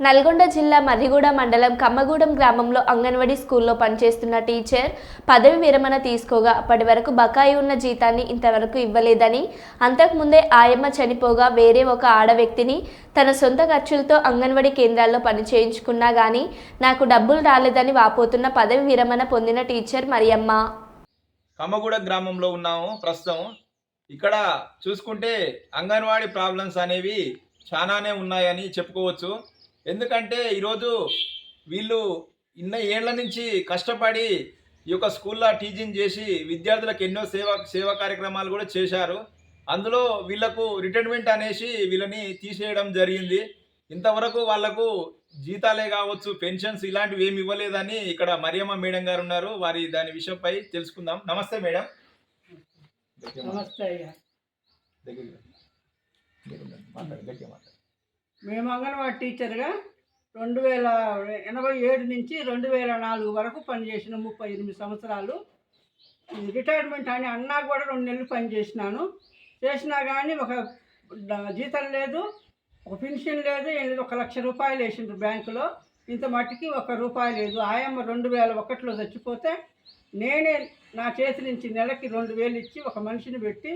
నల్గొండ జిల్లా మర్రిగూడ మండలం కమ్మగూడెం గ్రామంలో అంగన్వాడీ స్కూల్లో పనిచేస్తున్న టీచర్ పదవి విరమణ తీసుకోగా అప్పటి వరకు బకాయి ఉన్న జీతాన్ని ఇంతవరకు ఇవ్వలేదని అంతకుముందే ఆయమ్మ చనిపోగా వేరే ఒక ఆడ వ్యక్తిని తన సొంత ఖర్చులతో అంగన్వాడీ కేంద్రాల్లో పని చేయించుకున్నా గానీ నాకు డబ్బులు రాలేదని వాపోతున్న పదవి విరమణ పొందిన టీచర్ మరియమ్మ. కమ్మగూడ గ్రామంలో ఉన్నాము. ప్రస్తుతం ఇక్కడ చూసుకుంటే అంగన్వాడీ ప్రాబ్లమ్స్ అనేవి చాలానే ఉన్నాయని చెప్పుకోవచ్చు. ఎందుకంటే ఈరోజు వీళ్ళు ఇన్న ఏళ్ళ నుంచి కష్టపడి ఈ యొక్క స్కూల్లో టీచింగ్ చేసి విద్యార్థులకు ఎన్నో సేవా సేవా కార్యక్రమాలు కూడా చేశారు. అందులో వీళ్ళకు రిటైర్మెంట్ అనేసి వీళ్ళని తీసేయడం జరిగింది. ఇంతవరకు వాళ్ళకు జీతాలే కావచ్చు పెన్షన్స్ ఇలాంటివి ఏమి ఇవ్వలేదని ఇక్కడ మరియమ్మ మేడం గారు ఉన్నారు. వారి దాని విషయంపై తెలుసుకుందాం. నమస్తే మేడం. నమస్తే మేము అంగన్వాడీ టీచర్గా రెండు వేల ఎనభై ఏడు నుంచి రెండు వేల నాలుగు వరకు పనిచేసిన ముప్పై ఎనిమిది సంవత్సరాలు. రిటైర్మెంట్ అని అన్నా కూడా రెండు నెలలు పనిచేసినాను. చేసినా కానీ ఒక జీతం లేదు ఒక పెన్షన్ లేదు లేదు ఒక లక్ష రూపాయలు వేసిండ్రు బ్యాంకులో. ఇంత మట్టికి ఒక రూపాయి లేదు. ఆయమ్మ రెండు వేల ఒకటిలో చచ్చిపోతే నేనే నా చేతి నుంచి నెలకి రెండు వేలు ఇచ్చి ఒక మనిషిని పెట్టి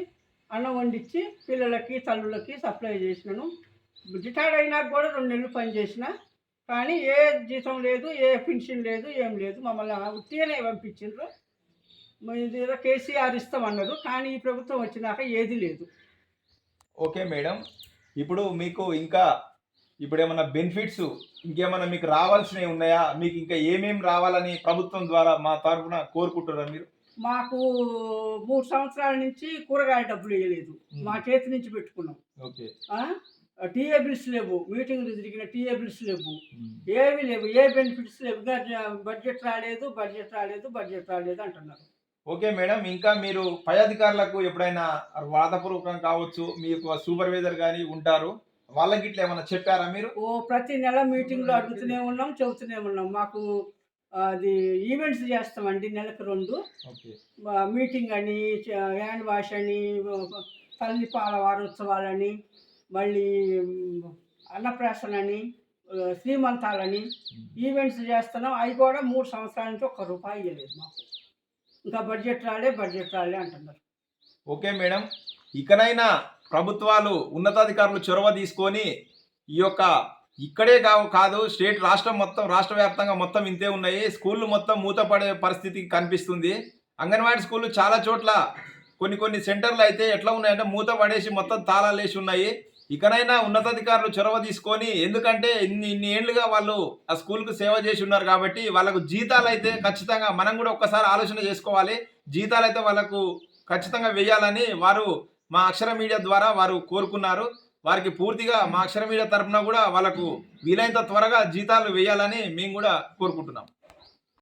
అన్నం వండించి పిల్లలకి తల్లులకి సప్లై చేసినాను. రిటైర్డ్ కూడా రెండు నెలలు పనిచేసిన కానీ ఏ జీతం లేదు ఏ పెన్షన్ లేదు ఏం లేదు. మమ్మల్ని ఉట్టిగానే పంపించిండ్రు. ఏదో కేసీఆర్ ఇస్తామన్నారు కానీ ఈ ప్రభుత్వం వచ్చినాక ఏది లేదు. Okay madam. ఇప్పుడు మీకు ఇంకా ఇప్పుడు ఏమైనా బెనిఫిట్స్ ఇంకేమైనా మీకు రావాల్సినవి ఉన్నాయా? మీకు ఇంకా ఏమేం రావాలని ప్రభుత్వం ద్వారా మా తరఫున కోరుకుంటున్నారు మీరు? మాకు మూడు సంవత్సరాల నుంచి కూరగాయల డబ్బులు ఇవ్వలేదు మా చేతి నుంచి పెట్టుకున్నాం. ఓకే. టీఏ బిల్స్ లేవు మీటింగ్లు తిరిగిన టీఏ బిల్స్ లేవు. ఏవి లేవు ఏ బెనిఫిట్స్ లేవు. బడ్జెట్ రాలేదు బడ్జెట్ రాలేదు బడ్జెట్ రాలేదు అంటున్నారు. ఓకే మేడం ఇంకా మీరు పై అధికారులకు ఎప్పుడైనా వాదపూర్వకం కావచ్చు మీ సూపర్వైజర్ కానీ ఉంటారు వాళ్ళకి ఇట్లా ఏమైనా చెప్పారా మీరు? ఓ ప్రతి నెల మీటింగ్లో అడుగుతూనే ఉన్నాం చెబుతూనే ఉన్నాం. మాకు అది ఈవెంట్స్ చేస్తామండి నెలకు రెండు. మీటింగ్ అని హ్యాండ్ వాష్ అని తల్లి పాల వారోత్సవాలని మళ్ళీ మ్, అన్నప్రాసన అని ఆ, శ్రీమంతాలని ఈవెంట్స్ చేస్తున్నాం. అవి కూడా మూడు సంవత్సరాల నుంచి ఒక్క రూపాయి ఇవ్వలేదు మాకు. ఇంకా బడ్జెట్ రాలే బడ్జెట్ రాలే అంటున్నారు. Okay madam. ఇకనైనా ప్రభుత్వాలు ఉన్నతాధికారులు చొరవ తీసుకొని ఈ యొక్క ఇక్కడే కావు కాదు స్టేట్ రాష్ట్రం మొత్తం రాష్ట్ర వ్యాప్తంగా మొత్తం ఇంతే ఉన్నాయి. స్కూళ్ళు మొత్తం మూతపడే పరిస్థితి కనిపిస్తుంది. అంగన్వాడీ స్కూళ్ళు చాలా చోట్ల కొన్ని కొన్ని సెంటర్లు అయితే ఎట్లా ఉన్నాయంటే మూత పడేసి మొత్తం తాళాలు వేసి ఉన్నాయి. ఇకనైనా ఉన్నతాధికారులు చొరవ తీసుకొని ఎందుకంటే ఇన్ని ఇన్ని ఏళ్ళుగా వాళ్ళు ఆ స్కూల్కు సేవ చేసి ఉన్నారు కాబట్టి వాళ్ళకు జీతాలు అయితే ఖచ్చితంగా మనం కూడా ఒక్కసారి ఆలోచన చేసుకోవాలి. జీతాలు అయితే వాళ్ళకు ఖచ్చితంగా వేయాలని వారు మా అక్షర మీడియా ద్వారా వారు కోరుకున్నారు. వారికి పూర్తిగా మా అక్షర మీడియా తరఫున కూడా వాళ్ళకు వీలైనంత త్వరగా జీతాలు వేయాలని మేము కూడా కోరుకుంటున్నాం.